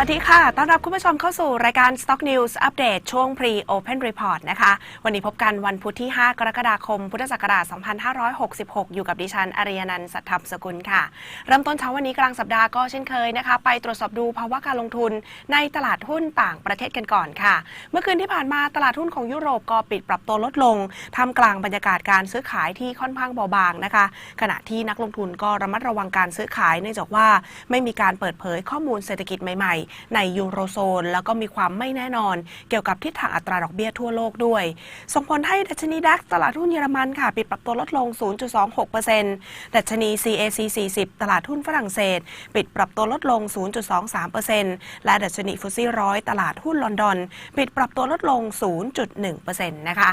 วัสดีค่ะ ต้อนรับคุณผู้ชมเข้าสู่รายการ Stock News อัปเดตช่วง Pre Open Report นะคะ วันนี้พบกันวันพุธที่ 5 กรกฎาคม พุทธศักราช 2566 อยู่กับดิฉัน อริยนันท์สัทธรรมสกุลค่ะ เริ่มต้นเช้าวันนี้กลางสัปดาห์ก็เช่นเคยนะคะ ไปตรวจสอบดูภาวะการลงทุนในตลาดหุ้นต่างประเทศกันก่อนค่ะ เมื่อคืนที่ผ่านมาตลาดหุ้นของยุโรปก็ปิดปรับตัวลดลงท่ามกลางบรรยากาศการซื้อขายที่ค่อนข้างเบาบางนะคะ ขณะที่นักลงทุนก็ระมัดระวังการซื้อขายเนื่องจากว่าไม่มีการเปิดเผยข้อมูลเศรษฐกิจใหม่ๆในยูโรโซน แล้วก็มีความไม่แน่นอน เกี่ยวกับทิศทางอัตราดอกเบี้ยทั่วโลกด้วย ส่งผลให้ดัชนีดัคตลาดหุ้นเยอรมันค่ะปิดปรับตัวลดลง 0.26%ดัชนี CAC 40 ตลาดหุ้นฝรั่งเศส ปิดปรับตัวลดลง 0.23%และดัชนีฟุตซี่ร้อยตลาดหุ้นลอนดอน ปิดปรับตัวลดลง 0.1%นะคะ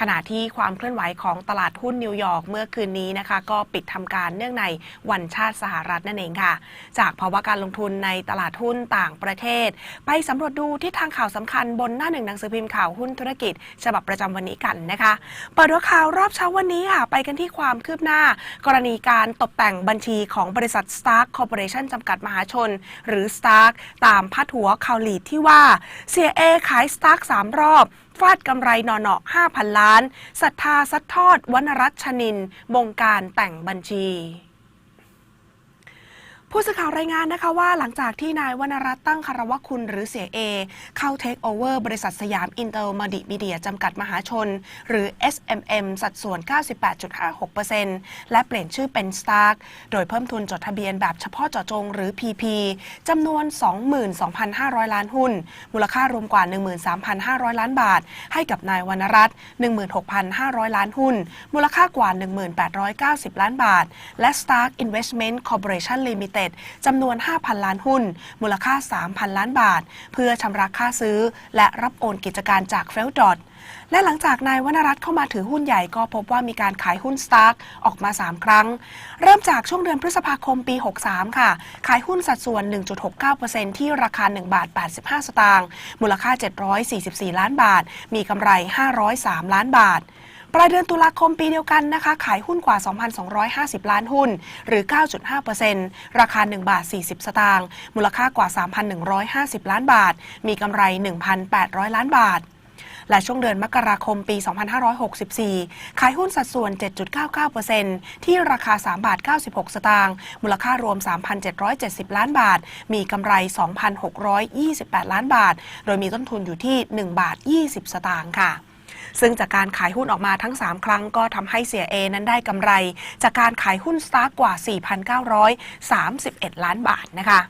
ขณะที่ความเคลื่อนไหวของตลาดหุ้นนิวยอร์กเมื่อคืนนี้นะคะ ก็ปิดทำการเนื่องในวันชาติสหรัฐนั่นเองค่ะ จากภาวะการลงทุนในตลาดหุ้นต่างประเทศ ไปสำรวจดูที่ทางข่าวสำคัญบนหน้าหนึ่งหนังสือพิมพ์ข่าวหุ้นธุรกิจ ฉบับประจำวันนี้กันนะคะ เปิดหัวข่าวรอบเช้าวันนี้ค่ะ ไปกันที่ความคืบหน้า กรณีการตกแต่งบัญชีของบริษัท Stark Corporation จำกัดมหาชน หรือ Stark ตามพัดหัวข่าวลีดที่ว่าเสียเอขาย Stark สามรอบ ฟาดกำไรนอเนาะ5,000 ล้านศรัทธาซัดทอดวรรณรัชชนิน บงการแต่งบัญชี ผู้สื่อข่าวรายงานนะคะว่าหลังจากที่นายวรรณรัตน์ตั้งคารวะคุณหรือเสียเอเข้าเทคโอเวอร์บริษัทสยามอินเตอร์มาดิมีเดียจำกัดมหาชน หรือ SMM สัดส่วน 98.56%และเปลี่ยนชื่อเป็น Stark โดยเพิ่มทุนจดทะเบียนแบบเฉพาะเจาะจงหรือ PP จำนวน 22,500 ล้านหุ้น มูลค่ารวมกว่า 13,500 ล้านบาท ให้กับนายวรรณรัตน์16,500 ล้านหุ้น มูลค่ากว่า 1,890 ล้านบาท และ Stark Investment Corporation Limited จำนวน 5,000 ล้านหุ้น มูลค่า 3,000 ล้านบาท เพื่อชำระค่าซื้อ และรับโอนกิจการจากเฟลดอทและหลังจากนายวรรณรัตน์เข้ามาถือหุ้นใหญ่ก็พบว่ามีการขายหุ้นสตาร์กออกมา 3 ครั้ง เริ่มจากช่วงเดือนพฤษภาคมปี 63 ค่ะ ขายหุ้นสัดส่วน 1.69%ที่ราคา 1 บาท 85 สตางค์มูลค่า 744 ล้านบาท มีกำไร 503 ล้านบาท ปลายเดือนตุลาคมปีเดียวกันนะคะ ขายหุ้นกว่า 2,250 ล้านหุ้น หรือ 9.5%ราคา 1 บาท 40 สตางค์ มูลค่ากว่า 3,150 ล้านบาท มีกำไร 1,800 ล้านบาทและช่วงเดือนมกราคมปี 2564 ขายหุ้นสัดส่วน 7.99%ที่ราคา 3 บาท 96 สตางค์ มูลค่ารวม 3,770 ล้านบาท มีกำไร 2,628 ล้านบาท โดยมีต้นทุนอยู่ที่ 1 บาท 20 สตางค์ค่ะ ซึ่งจากการขายหุ้นออกมาทั้ง 3 ครั้งก็ทำให้เสียเอนั้นได้กำไร จากการขายหุ้นสตาร์กกว่า 4,931 ล้านบาทนะคะ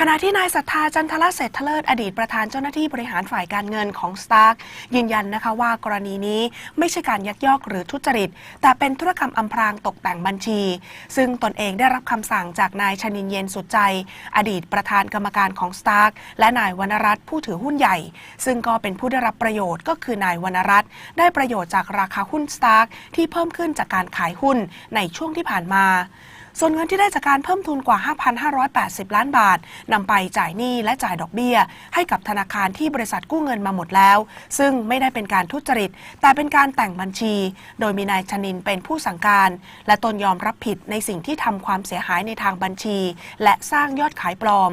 ขณะที่นายศรัทธาจันทรเศรษฐเลิศอดีตประธานเจ้าหน้าที่บริหารฝ่ายการเงินของ Stark ยืนยันนะคะว่ากรณีนี้ไม่ใช่การยักยอกหรือทุจริต แต่เป็นธุรกรรมอำพรางตกแต่งบัญชี ซึ่งตนเองได้รับคำสั่งจากนายชนินเย็นสุดใจ อดีตประธานกรรมการของ Stark และนายวรรณรัตน์ผู้ถือหุ้นใหญ่ ซึ่งก็เป็นผู้ได้รับประโยชน์ก็คือนาย วรรณรัตน์ได้ประโยชน์จากราคาหุ้น Stark ที่เพิ่มขึ้นจากการขายหุ้นในช่วงที่ผ่านมา ส่วนเงินที่ได้จากการเพิ่มทุนกว่า 5,580 ล้านบาทนำไปจ่ายหนี้และจ่ายดอกเบี้ย ให้กับธนาคารที่บริษัทกู้เงินมาหมดแล้ว ซึ่งไม่ได้เป็นการทุจริต แต่เป็นการแต่งบัญชี โดยมีนายชนินเป็นผู้สั่งการ และตนยอมรับผิดในสิ่งที่ทำความเสียหายในทางบัญชี และสร้างยอดขายปลอม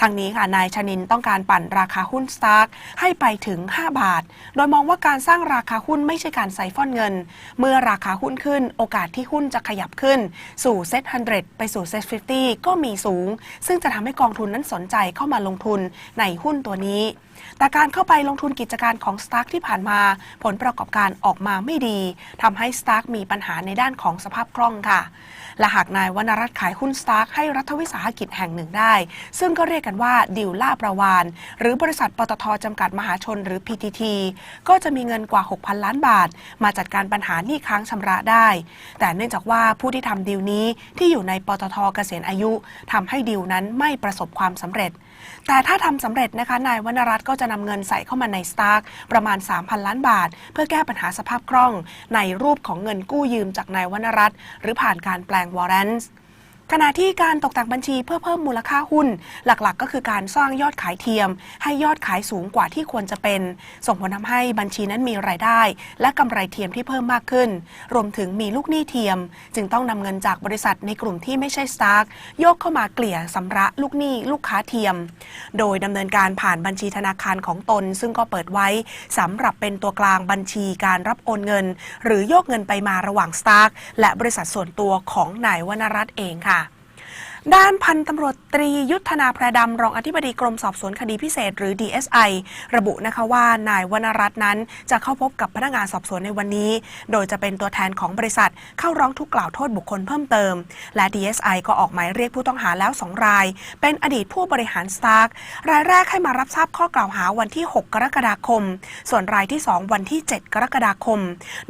ทางนี้ค่ะนายชนินต้องการปั่นราคาหุ้นสตาร์กให้ไปถึง 5 บาท โดยมองว่าการสร้างราคาหุ้นไม่ใช่การไซฟอนเงิน เมื่อราคาหุ้นขึ้น โอกาสที่หุ้นจะขยับขึ้น สู่เซ็ตฮันเดไปสู่เซ็ตฟิก็มีสูง ซึ่งจะทำให้กองทุนนั้นสนใจเข้ามาลงทุนในหุ้นตัวนี้ แต่การเข้าไปลงทุนกิจการของ Stark ที่ผ่านมา ผลประกอบการออกมาไม่ดีทำให้ Stark มีปัญหาในด้านของสภาพคล่องค่ะ และหากนายวรรณรัตน์ขายหุ้น Stark ให้รัฐวิสาหกิจแห่งหนึ่งได้ ซึ่งก็เรียกกันว่าดิวล่าประวานหรือบริษัทปตทจำกัดมหาชนหรือ PTT ก็จะมีเงินกว่า 6,000 ล้านบาท มาจัดการปัญหาหนี้ค้างชำระได้ แต่เนื่องจากว่าผู้ที่ทำดีลนี้ที่อยู่ในปตทเกษียณอายุทำให้ดีลนั้นไม่ประสบความสำเร็จ แต่ถ้าทำสำเร็จนะคะนายวรรณรัตน์ก็จะนำเงินใส่เข้ามาในสตาร์กประมาณ 3,000 ล้านบาท เพื่อแก้ปัญหาสภาพคล่อง ในรูปของเงินกู้ยืมจากนายวรรณรัตน์หรือผ่านการแปลงวอร์เรนซ์ ขณะที่การตกแต่งบัญชีเพื่อเพิ่มมูลค่าหุ้น หลักๆ ก็คือการสร้างยอดขายเทียม ให้ยอดขายสูงกว่าที่ควรจะเป็น ส่งผลทำให้บัญชีนั้นมีรายได้ และกำไรเทียมที่เพิ่มมากขึ้น รวมถึงมีลูกหนี้เทียม จึงต้องนำเงินจากบริษัทในกลุ่มที่ไม่ใช่สตาร์กโยกเข้ามาเกลี่ยสำระลูกหนี้ลูกค้าเทียม โดยดำเนินการผ่านบัญชีธนาคารของตน ซึ่งก็เปิดไว้สำหรับเป็นตัวกลางบัญชีการรับโอนเงิน หรือโยกเงินไปมาระหว่างสตาร์กและบริษัทส่วนตัวของนายวรรณรัตน์เองค่ะ ด้านพันตำรวจตรียุทธนาแพรดำรองอธิบดีกรมสอบสวนคดีพิเศษ หรือ DSI ระบุนะคะว่า นายวรรณรัตน์นั้น จะเข้าพบกับพนักงานสอบสวนในวันนี้ โดยจะเป็นตัวแทนของบริษัท เข้าร้องทุกข์กล่าวโทษบุคคลเพิ่มเติม และ DSI ก็ออกหมายเรียกผู้ต้องหาแล้ว 2 ราย เป็นอดีตผู้บริหารสตาร์กรายแรกให้มารับทราบข้อกล่าวหาวันที่ 6 กรกฎาคม ส่วนรายที่ 2 วันที่ 7 กรกฎาคม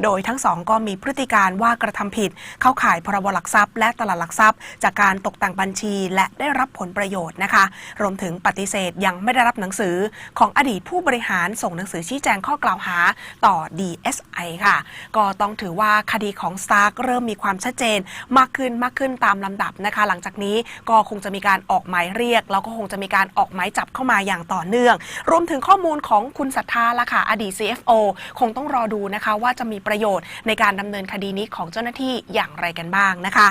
โดยทั้งสองก็มีพฤติการว่ากระทำผิด เข้าข่ายพรบหลักทรัพย์ และตลาดหลักทรัพย์ จากการตกแต่งบัญชีและได้รับผลประโยชน์นะคะ รวมถึงปฏิเสธยังไม่ได้รับหนังสือของอดีตผู้บริหารส่งหนังสือชี้แจงข้อกล่าวหาต่อ DSI ค่ะ ก็ต้องถือว่าคดีของ Stark เริ่มมีความชัดเจนมากขึ้นมากขึ้นตามลำดับนะคะ หลังจากนี้ก็คงจะมีการออกหมายเรียก แล้วก็คงจะมีการออกหมายจับเข้ามาอย่างต่อเนื่อง รวมถึงข้อมูลของคุณศรัทธาละค่ะอดีต CFO คงต้องรอดูนะคะว่าจะมีประโยชน์ในการดำเนินคดีนี้ของเจ้าหน้าที่อย่างไรกันบ้างนะคะ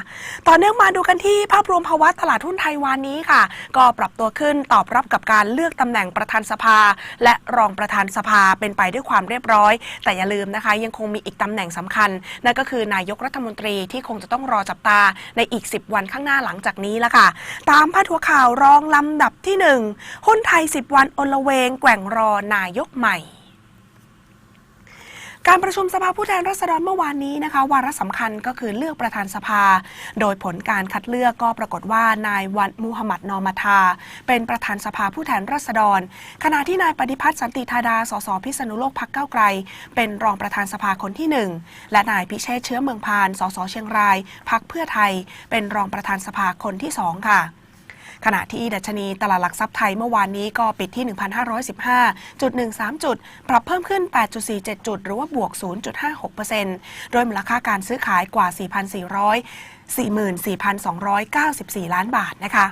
ต่อเนื่องมาดูกันที่ภาพรวมภาวะตลาดหุ้นไทยวานนี้ค่ะ ก็ปรับตัวขึ้นตอบรับกับการเลือกตำแหน่งประธานสภา และรองประธานสภาเป็นไปด้วยความเรียบร้อย แต่อย่าลืมนะคะ ยังคงมีอีกตำแหน่งสำคัญ นั่นก็คือนายกรัฐมนตรีที่คงจะต้องรอจับตาในอีก 10 วันข้างหน้าหลังจากนี้ละค่ะ ตามพาดหัวข่าวรองลำดับที่ 1 หุ้นไทย 10 วันอลเวงแกว่งรอนายกใหม่ การประชุมสภาผู้แทนราษฎรเมื่อวานนี้นะคะวาระสำคัญก็คือเลือกประธานสภา โดยผลการคัดเลือกก็ปรากฏว่านายวันมูฮัมหมัดนอมาทา เป็นประธานสภาผู้แทนราษฎร ขณะที่นายปฏิพัฒน์สันติธาดาสสพิษณุโลกพักเก้าไกล เป็นรองประธานสภาคนที่หนึ่งและนายพิเชษเชื้อเมืองพานสสเชียงรายพักเพื่อไทย เป็นรองประธานสภาคนที่สองค่ะ ขณะที่ดัชนีตลาดหลักทรัพย์ไทยเมื่อวานนี้ก็ปิดที่ 1,515.13 จุด ปรับเพิ่มขึ้น 8.47 จุด หรือว่าบวก 0.56%โดยมูลค่าการซื้อขายกว่า 4,400 44,294 ล้านบาทนะคะ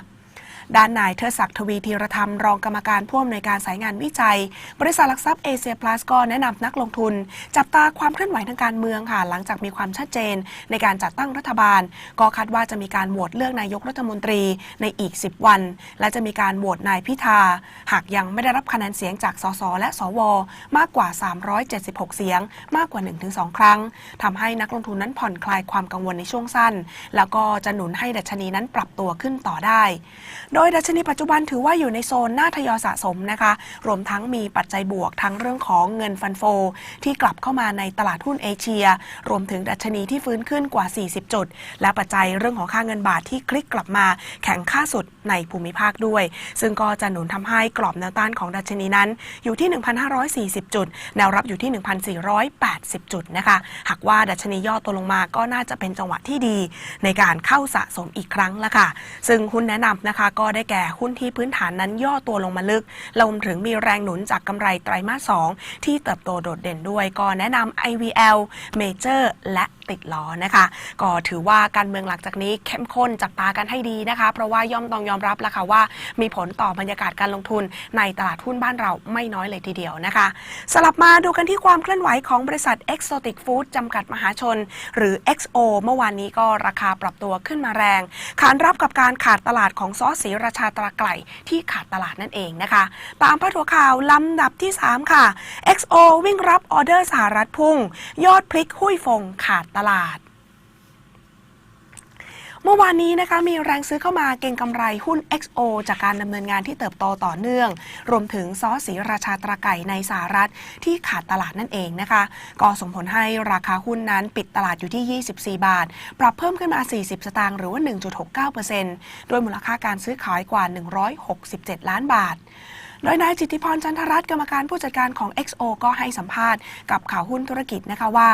ด้านนายเทิดศักดิ์ทวีธีรธรรมรองกรรมการผู้อำนวยการสายงานวิจัย บริษัทหลักทรัพย์เอเชียพลัสก็แนะนำนักลงทุน จับตาความเคลื่อนไหวทางการเมืองค่ะหลังจากมีความชัดเจน ในการจัดตั้งรัฐบาล ก็คาดว่าจะมีการโหวตเลือกนายกรัฐมนตรีในอีก 10 วัน และจะมีการโหวตนายพิธา หากยังไม่ได้รับคะแนนเสียงจากสสและสว มากกว่า 376 เสียง มากกว่า 1-2 ครั้งทำให้นักลงทุนนั้นผ่อนคลายความกังวลในช่วงสั้น แล้วก็จะหนุนให้ดัชนีนั้นปรับตัวขึ้นต่อได้โดยดัชนีปัจจุบันถือว่าอยู่ในโซนน่าทยอยสะสมนะคะ รวมทั้งมีปัจจัยบวกทั้งเรื่องของเงินฟันโฟ ที่กลับเข้ามาในตลาดหุ้นเอเชีย รวมถึงดัชนีที่ฟื้นขึ้นกว่า 40 จุด และปัจจัยเรื่องของค่าเงินบาทที่คลิกกลับมาแข็งค่าสุดในภูมิภาคด้วย ซึ่งก็จะหนุนทำให้กรอบแนวต้านของดัชนีนั้น อยู่ที่ 1,540 จุด แนวรับอยู่ที่ 1,480 จุดนะคะ หากว่าดัชนีย่อตัวลงมาก็น่าจะเป็นจังหวะที่ดี ในการเข้าสะสมอีกครั้งละค่ะ ซึ่งหุ้นแนะนำนะคะก็ได้แก่หุ้นที่พื้นฐานนั้นย่อตัวลงมาลึกรวมถึงมีแรงหนุนจากกำไรไตรมาส 2 ที่เติบโตโดดเด่นด้วย ก็แนะนำ IVL Major และ ติดล้อนะคะ ก็ถือว่าการเมืองหลังจากนี้เข้มข้นจับตากันให้ดีนะคะ เพราะว่าย่อมต้องยอมรับแล้วค่ะว่า มีผลต่อบรรยากาศการลงทุนในตลาดหุ้นบ้านเราไม่น้อยเลยทีเดียวนะคะ สลับมาดูกันที่ความเคลื่อนไหวของบริษัท Exotic Food จำกัดมหาชน หรือ XO เมื่อวานนี้ก็ราคาปรับตัวขึ้นมาแรงขานรับกับการขาดตลาดของซอสสีราชาตราไก่ที่ขาดตลาดนั่นเองนะคะ ตามพาดหัวข่าวลำดับที่ 3 ค่ะ XO วิ่งรับออเดอร์สหรัฐพุ่ง ยอดพลิกหุ้ยฟงขาดตลาด เมื่อวานนี้นะคะมีแรงซื้อเข้ามาเก็งกำไรหุ้น XO จากการดำเนินงานที่เติบโตต่อเนื่อง รวมถึงซอสสีราชาตราไก่ในสหรัฐที่ขาดตลาดนั่นเองนะคะ ก็ส่งผลให้ราคาหุ้นนั้นปิดตลาดอยู่ที่ 24 บาท ปรับเพิ่มขึ้นมา 40 สตางค์หรือว่า 1.69%โดยมูลค่าการซื้อขายกว่า 167 ล้านบาท โดยนายจิตติพรจันทรัตน์กรรมการผู้จัดการของ XO ก็ให้สัมภาษณ์กับข่าวหุ้นธุรกิจนะคะว่า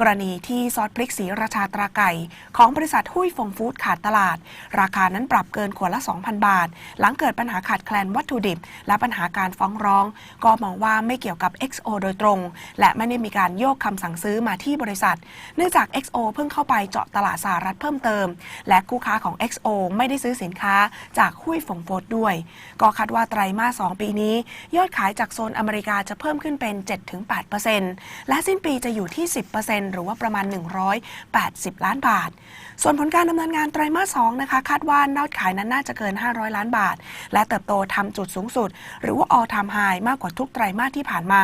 กรณีที่ซอสพริกสีราชาตราไก่ ของบริษัทหุ้ยฟงฟู้ดขาดตลาด ราคานั้นปรับเกินขวดละ 2,000 บาท หลังเกิดปัญหาขาดแคลนวัตถุดิบ และปัญหาการฟ้องร้อง ก็มองว่าไม่เกี่ยวกับ XO โดยตรง และไม่ได้มีการโยกคำสั่งซื้อมาที่บริษัท เนื่องจาก XO เพิ่งเข้าไปเจาะตลาดสหรัฐเพิ่มเติม และคู่ค้าของ XO ไม่ได้ซื้อสินค้าจากหุ้ยฟงฟูดด้วย ก็คาดว่าไตรมาส2ปีนี้ ยอดขายจากโซนอเมริกาจะเพิ่มขึ้นเป็น 7-8%และสิ้นปีจะอยู่ที่ 10%หรือว่าประมาณ 180 ล้านบาท ส่วนผลการดำเนินงานไตรมาส 2 นะคะ คาดว่ายอดขายนั้นน่าจะเกิน 500 ล้านบาท และเติบโตทำจุดสูงสุด หรือว่า all time high มากกว่าทุกไตรมาสที่ผ่านมา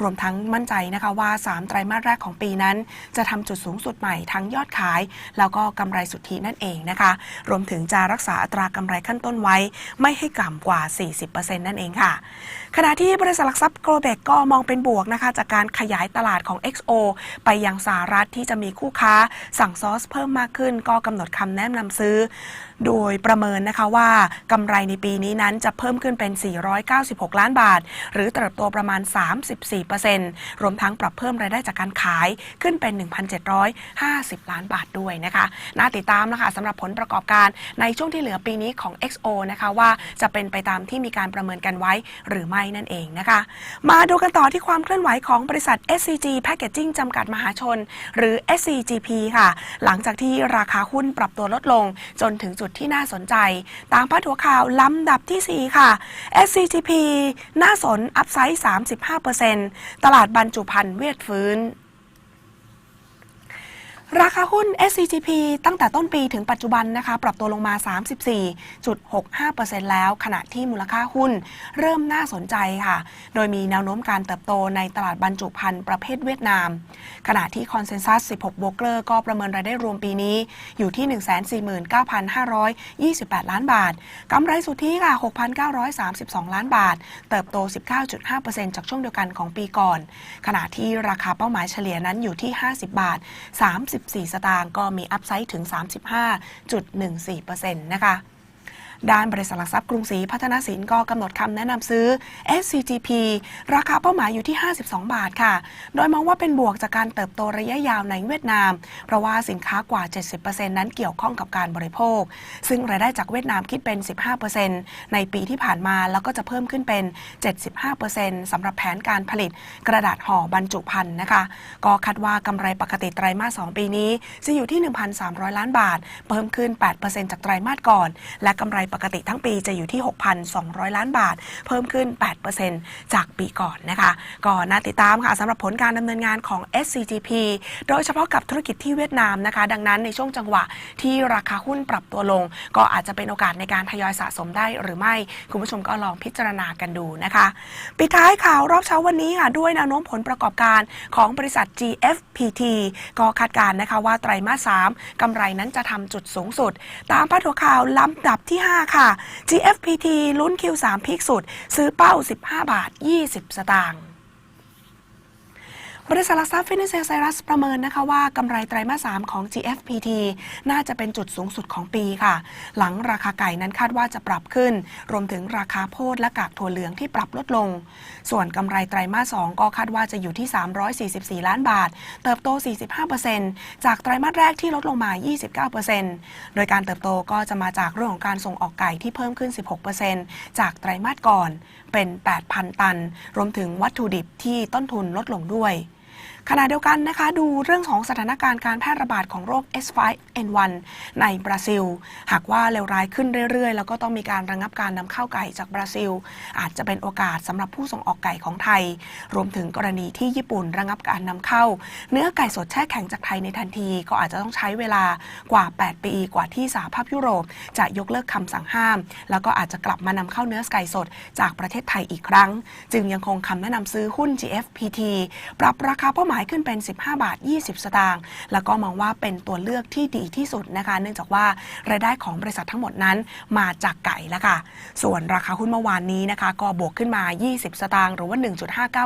รวมทั้งมั่นใจนะคะว่า 3 ไตรมาสแรกของปีนั้น จะทำจุดสูงสุดใหม่ทั้งยอดขาย แล้วก็กำไรสุทธินั่นเองนะคะ รวมถึงจะรักษาอัตรากำไรขั้นต้นไว้ไม่ให้ต่ำกว่า 40%นั่นเองค่ะ ขณะที่บริษัทหลักทรัพย์โกลเบกก็มองเป็นบวกนะคะจากการขยายตลาดของ XO ไปยังสหรัฐที่จะมีคู่ค้าสั่งซอสเพิ่มมากขึ้น ก็กำหนดคำแนะนำซื้อ โดยประเมินนะคะว่ากำไรในปีนี้นั้นจะเพิ่มขึ้นเป็น 496 ล้านบาท หรือเติบโตประมาณ 34%รวมทั้งปรับเพิ่มรายได้จากการขายขึ้นเป็น 1,750 ล้านบาทด้วยนะคะน่าติดตามนะคะสำหรับผลประกอบการในช่วงที่เหลือปีนี้ของ XO นะคะว่าจะเป็นไปตามที่มีการประเมินกันไว้หรือไม่นั่นเองนะคะ มาดูกันต่อที่ความเคลื่อนไหวของบริษัท SCG Packaging จำกัดมหาชน หรือ SCGP ค่ะ หลังจากที่ราคาหุ้นปรับตัวลดลง จนถึงจุดที่น่าสนใจ ตามพาดหัวข่าวลำดับทีสี่4 ค่ะ SCGP น่าสนอัพไซด์35%ตลาดบรรจุภัณฑ์เวียดฟื้น ราคาหุ้น SCGP ตั้งแต่ต้นปีถึงปัจจุบันนะคะ ปรับตัวลงมา 34.65%แล้ว ขณะที่มูลค่าหุ้นเริ่มน่าสนใจค่ะ โดยมีแนวโน้มการเติบโตในตลาดบรรจุภัณฑ์ประเภทเวียดนาม ขณะที่คอนเซนแซส16โบรกเกอร์ก็ประเมินรายได้รวมปีนี้อยู่ที่ 149,528 ล้านบาท กำไรสุทธิค่ะ 6,932 ล้านบาท เติบโต 19.5%จากช่วงเดียวกันของปีก่อน ขณะที่ราคาเป้าหมายเฉลี่ยนั้นอยู่ที่ 50 บาท 30 14สตางค์ก็มีอัพไซด์ถึง 35.14%นะคะ ด้านบริษัทหลักทรัพย์กรุงศรีพัฒนาสินก็กำหนดคำแนะนำซื้อ SCGP ราคาเป้าหมายอยู่ที่ 52 บาทค่ะ โดยมองว่าเป็นบวกจากการเติบโตระยะยาวในเวียดนาม เพราะว่าสินค้ากว่า 70%นั้นเกี่ยวข้องกับการบริโภค ซึ่งรายได้จากเวียดนามคิดเป็น 15%ในปีที่ผ่านมาแล้วก็จะเพิ่มขึ้นเป็น 75%สำหรับแผนการผลิตกระดาษห่อบรรจุภัณฑ์นะคะ ก็คาดว่ากำไรปกติไตรมาส 2 ปีนี้จะอยู่ที่ 1,300 ล้านบาท เพิ่มขึ้น 8%จากไตรมาสก่อน และกำไรปกติทั้งปีจะอยู่ที่ 6,200 ล้านบาท เพิ่มขึ้น 8%จากปีก่อนนะคะก็น่าติดตามค่ะสำหรับผลการดำเนินงานของ SCGP โดยเฉพาะกับธุรกิจที่เวียดนามนะคะ ดังนั้นในช่วงจังหวะที่ราคาหุ้นปรับตัวลง ก็อาจจะเป็นโอกาสในการทยอยสะสมได้หรือไม่ คุณผู้ชมก็ลองพิจารณากันดูนะคะ ปิดท้ายข่าวรอบเช้าวันนี้ค่ะด้วยแนวโน้มผลประกอบการของบริษัท GFPT ก็คาดการณ์นะคะว่าไตรมาส 3กำไรนั้นจะทำจุดสูงสุด ตามพาดหัวข่าวลำดับที่ 5ค่ะ GFPT ลุ้น Q3 พีคสุด ซื้อเป้า 15 บาท 20 สตางค์ บริษัทหลักทรัพย์ฟินิเซไซรัสประเมินนะคะว่ากำไรไตรมาส 3 ของ GFPT น่าจะเป็นจุดสูงสุดของปีค่ะ หลังราคาไก่นั้นคาดว่าจะปรับขึ้น รวมถึงราคาโพดและกากถั่วเหลืองที่ปรับลดลง ส่วนกำไรไตรมาส 2 ก็คาดว่าจะอยู่ที่ 344 ล้านบาท เติบโต 45%จากไตรมาสแรกที่ลดลงมา 29%โดยการเติบโตก็จะมาจากเรื่องของการส่งออกไก่ที่เพิ่มขึ้น 16%จากไตรมาสก่อนเป็น 8,000 ตัน รวมถึงวัตถุดิบที่ต้นทุนลดลงด้วย ขณะเดียวกันนะคะ ดูเรื่องของสถานการณ์การแพร่ระบาดของโรค S5N1 ในบราซิล หากว่าเลวร้ายขึ้นเรื่อยๆ แล้วก็ต้องมีการระงงับการนำเข้าไก่จากบราซิล อาจจะเป็นโอกาสสำหรับผู้ส่งออกไก่ของไทย รวมถึงกรณีที่ญี่ปุ่นระงงับการนำเข้า เนื้อไก่สดแช่แข็งจากไทยในทันที ก็อาจจะต้องใช้เวลากว่า 8 ปีกว่าที่สหภาพยุโรป จะยกเลิกคำสั่งห้าม แล้วก็อาจจะกลับมานำเข้าเนื้อไก่สดจากประเทศไทยอีกครั้ง จึงยังคงคำแนะนำซื้อหุ้น GFPT ปรับราคาเป้าหมายายขึ้นเป็น 15 บาท 20 สตางค์แล้วก็มองว่าเป็นตัวเลือกที่ดีที่สุดนะคะ เนื่องจากว่ารายได้ของบริษัททั้งหมดนั้นมาจากไก่แล้วค่ะ ส่วนราคาหุ้นเมื่อวานนี้นะคะ ก็บวกขึ้นมา 20 สตางค์หรือว่า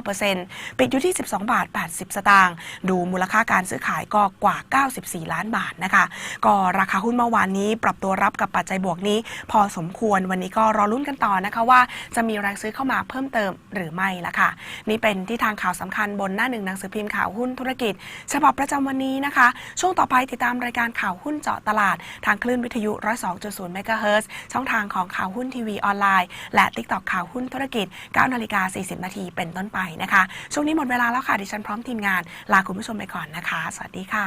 1.59%ปิดอยู่ที่ 12 บาท 80 สตางค์ดูมูลค่าการซื้อขายก็กว่า 94 ล้านบาทนะคะ ก็ราคาหุ้นเมื่อวานนี้ปรับตัวรับกับปัจจัยบวกนี้ พอสมควรวันนี้ก็รอลุ้นกันต่อนะคะว่าจะมีแรงซื้อเข้ามาเพิ่มเติมหรือไม่ละค่ะ นี่เป็นที่ทางข่าวสำคัญบนหน้าหนึ่งหนังสือพิมพ์ข่าวหุ้นธุรกิจ ฉบับประจำวันนี้นะคะ ช่วงต่อไปติดตามรายการข่าวหุ้นเจาะตลาด ทางคลื่นวิทยุ 102.0เมกะเฮิร์ช่องทางของข่าวหุ้นทีวีออนไลน์ และ TikTok ข่าวหุ้นธุรกิจ9นาฬิกา40 นาทีเป็นต้นไปนะคะ ช่วงนี้หมดเวลาแล้วค่ะดิฉันพร้อมทีมงาน ลาคุณผู้ชมไปก่อนนะคะ สวัสดีค่ะ